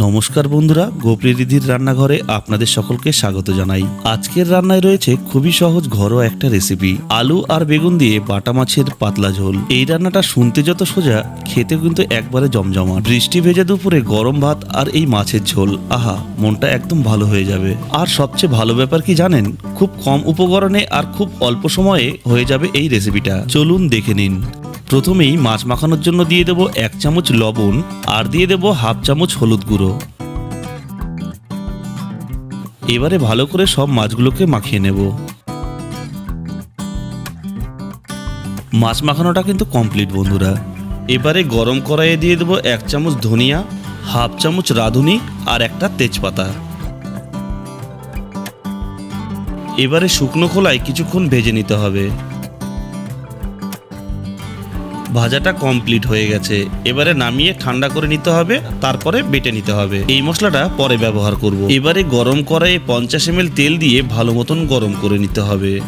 নমস্কার বন্ধুরা গোপ্রীরিধির রান্নাঘরে আপনাদের সকলকে স্বাগত জানাই। আজকের রান্নায় রয়েছে খুবই সহজ ঘরোয়া একটা রেসিপি, আলু আর বেগুন দিয়ে বাটা মাছের পাতলা ঝোল। এই রান্নাটা শুনতে যত সোজা খেতে কিন্তু একবারে জমজমা বৃষ্টি ভেজা দুপুরে গরম ভাত আর এই মাছের ঝোল, আহা, মনটা একদম ভালো হয়ে যাবে। আর সবচেয়ে ভালো ব্যাপার কি জানেন, খুব কম উপকরণে আর খুব অল্প সময়ে হয়ে যাবে এই রেসিপিটা। চলুন দেখে নিন। প্রথমেই মাছ মাখানোর জন্য দিয়ে দেবো এক চামচ লবণ আর দিয়ে দেবো হাফ চামচ হলুদ গুঁড়ো। এবারে ভালো করে সব মাছগুলোকে মাখিয়ে নেব। মাছ মাখানোটা কিন্তু কমপ্লিট বন্ধুরা। এবারে গরম কড়াইয়ে দিয়ে দেবো এক চামচ ধনিয়া, হাফ চামচ রাঁধুনি আর একটা তেজপাতা। এবারে শুকনো খোলায় কিছুক্ষণ ভেজে নিতে হবে। ভাজাটা কমপ্লিট হয়ে গেছে। এবারে নামিয়ে ঠান্ডা করে নিতে হবে, তারপরে বেটে নিতে হবে। এই মশলাটা পরে ব্যবহার করব। এবারে গরম করায় পঞ্চাশ এম তেল দিয়ে ভালো মতন গরম করে নিতে হবে।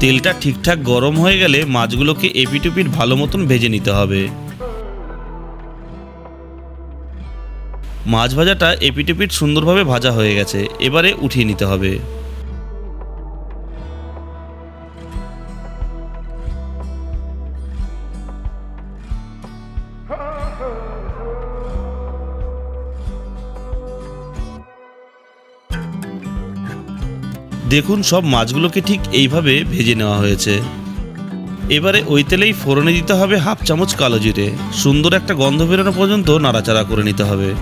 তেলটা ঠিকঠাক গরম হয়ে গেলে মাছগুলোকে এপিটুপিট ভালো মতন ভেজে নিতে হবে। মাছ ভাজাটা এপিটেপিট সুন্দরভাবে ভাজা হয়ে গেছে, এবারে উঠিয়ে নিতে হবে। দেখুন, সব মাছগুলোকে ঠিক এইভাবে ভেজে নেওয়া হয়েছে। এবারে ওই তেলেই ফোড়নে দিতে হবে হাফ চামচ কালো জিরে। সুন্দর একটা গন্ধ বেরোনো পর্যন্ত নাড়াচাড়া করে নিতে হবে।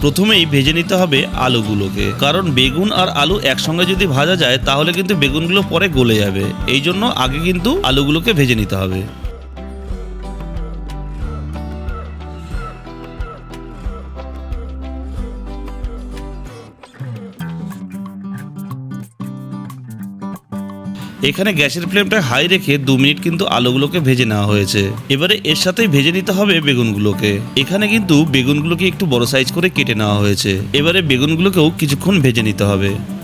প্রথমেই ভেজে নিতে হবে আলুগুলোকে। কারণ বেগুন আর আলু একসঙ্গে যদি ভাজা যায়, তাহলে কিন্তু বেগুনগুলো পরে গলে যাবে। এই জন্য আগে কিন্তু আলুগুলোকে ভেজে নিতে হবে। এখানে গ্যাসের ফ্লেমটা হাই রেখে দু মিনিট কিন্তু আলুগুলোকে ভেজে নেওয়া হয়েছে। এবারে এর সাথেই ভেজে নিতে হবে বেগুনগুলোকে। এখানে কিন্তু বেগুনগুলোকে একটু বড় সাইজ করে কেটে নেওয়া হয়েছে। এবারে বেগুনগুলোকেও কিছুক্ষণ ভেজে নিতে হবে।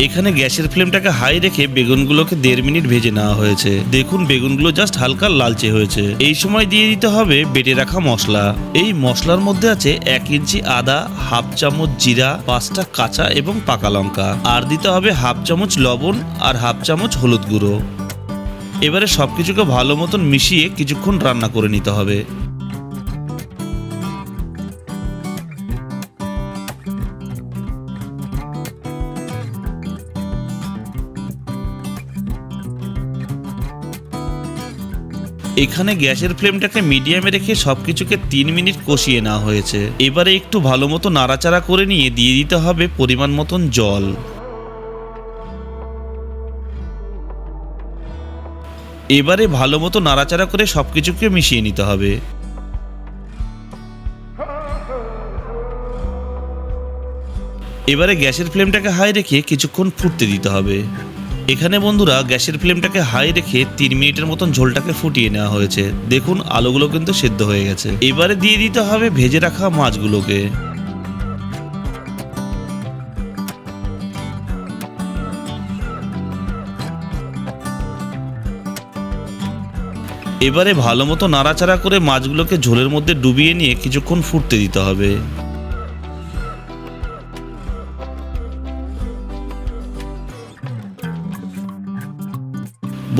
এখানে গ্যাসের ফ্লেমটাকে হাই রেখে বেগুনগুলোকে দেড় মিনিট ভেজে নেওয়া হয়েছে। দেখুন, বেগুনগুলো জাস্ট হালকা লালচে হয়েছে। এই সময় দিয়ে দিতে হবে বেটে রাখা মশলা। এই মশলার মধ্যে আছে এক ইঞ্চি আদা, হাফ চামচ জিরা, পাঁচটা কাঁচা এবং পাকা লঙ্কা। আর দিতে হবে হাফ চামচ লবণ আর হাফ চামচ হলুদ গুঁড়ো। এবারে সব কিছুকে ভালো মতন মিশিয়ে কিছুক্ষণ রান্না করে নিতে হবে। এখানে গ্যাসের ফ্লেমটাকে মিডিয়ামে রেখে সবকিছুকে তিন মিনিট কষিয়ে নেওয়া হয়েছে। এবারে একটু ভালো মতো নাড়াচাড়া করে নিয়ে দিয়ে দিতে হবে পরিমাণ মতন জল। এবারে ভালো মতো নাড়াচাড়া করে সবকিছুকে মিশিয়ে নিতে হবে। এবারে গ্যাসের ফ্লেমটাকে হাই রেখে কিছুক্ষণ ফুটতে দিতে হবে। এখানে বন্ধুরা গ্যাসের ফ্লেমটাকে হাই রেখে তিন মিনিটের মতন ঝোলটাকে ফুটিয়ে নেওয়া হয়েছে। দেখুন, আলুগুলো কিন্তু সেদ্ধ হয়ে গেছে। এবারে দিয়ে দিতে হবে ভেজে রাখা মাছগুলোকে। এবারে ভালো মতো নাড়াচাড়া করে মাছগুলোকে ঝোলের মধ্যে ডুবিয়ে নিয়ে কিছুক্ষণ ফুটতে দিতে হবে।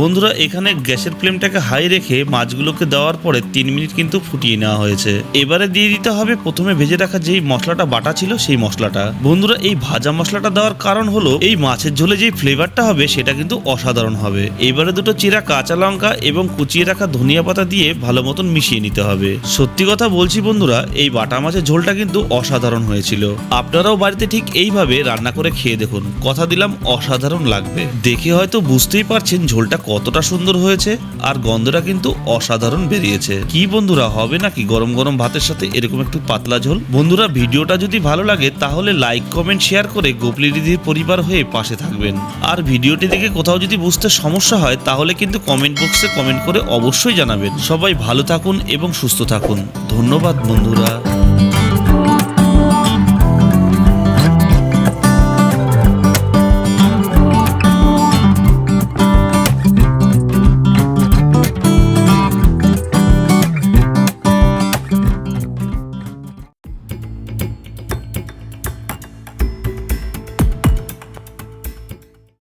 বন্ধুরা, এখানে গ্যাসের ফ্লেমটাকে হাই রেখে মাছগুলোকে দেওয়ার পরে তিন মিনিট কিন্তু ফুটিয়ে নেওয়া হয়েছে। এবারে দিয়ে দিতে হবে প্রথমে ভেজে রাখা যেই মশলাটা বাটা ছিল সেই মশলাটা। বন্ধুরা, এই ভাজা মশলাটা দেওয়ার কারণ হলো, এই মাছের ঝোলে যে ফ্লেভারটা হবে সেটা কিন্তু অসাধারণ হবে। এবারে দুটো চিরা কাঁচা লঙ্কা এবং কুচিয়ে রাখা ধনিয়া পাতা দিয়ে ভালো মতন মিশিয়ে নিতে হবে। সত্যি কথা বলছি বন্ধুরা, এই বাটা মাছের ঝোলটা কিন্তু অসাধারণ হয়েছিল। আপনারাও বাড়িতে ঠিক এইভাবে রান্না করে খেয়ে দেখুন। কথা দিলাম, অসাধারণ লাগবে। দেখে হয়তো বুঝতেই পারছেন ঝোলটা কতটা সুন্দর হয়েছে, আর গন্ধটা কিন্তু অসাধারণ বেরিয়েছে। কি বন্ধুরা, হবে নাকি গরম গরম ভাতের সাথে এরকম একটু পাতলা ঝোল? বন্ধুরা, ভিডিওটা যদি ভালো লাগে, তাহলে লাইক কমেন্ট শেয়ার করে গোপলি দিদির পরিবার হয়ে পাশে থাকবেন। আর ভিডিওটি দেখে কোথাও যদি বুঝতে সমস্যা হয়, তাহলে কিন্তু কমেন্ট বক্সে কমেন্ট করে অবশ্যই জানাবেন। সবাই ভালো থাকুন এবং সুস্থ থাকুন। ধন্যবাদ, বন্ধুরা।